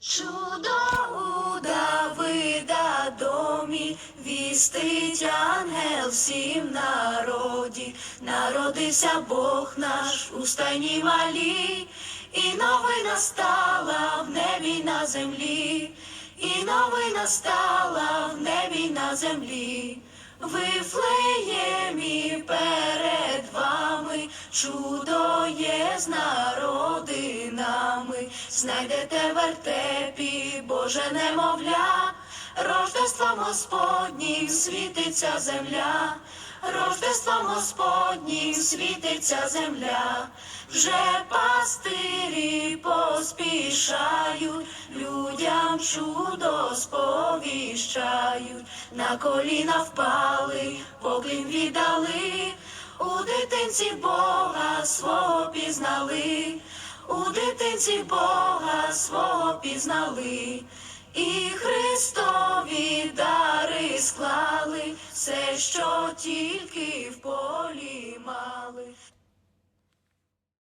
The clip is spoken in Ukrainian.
Чудо у Давида домі, вістить ангел всім народі, народився Бог наш у стайні малій, і новина стала в небі на землі, і новина стала в небі на землі. Вифлеємі перед вами чудо є з народинами, знайдете в вертепі Боже немовля, рождеством Господнім світиться земля, рождеством Господнім світиться земля, вже пастирі поспішають, людям чудо сповіщають, на коліна впали, поклін віддали, у дитинці Бога свого пізнали, дитинці Бога свого пізнали, і Христові дари склали все, що тільки в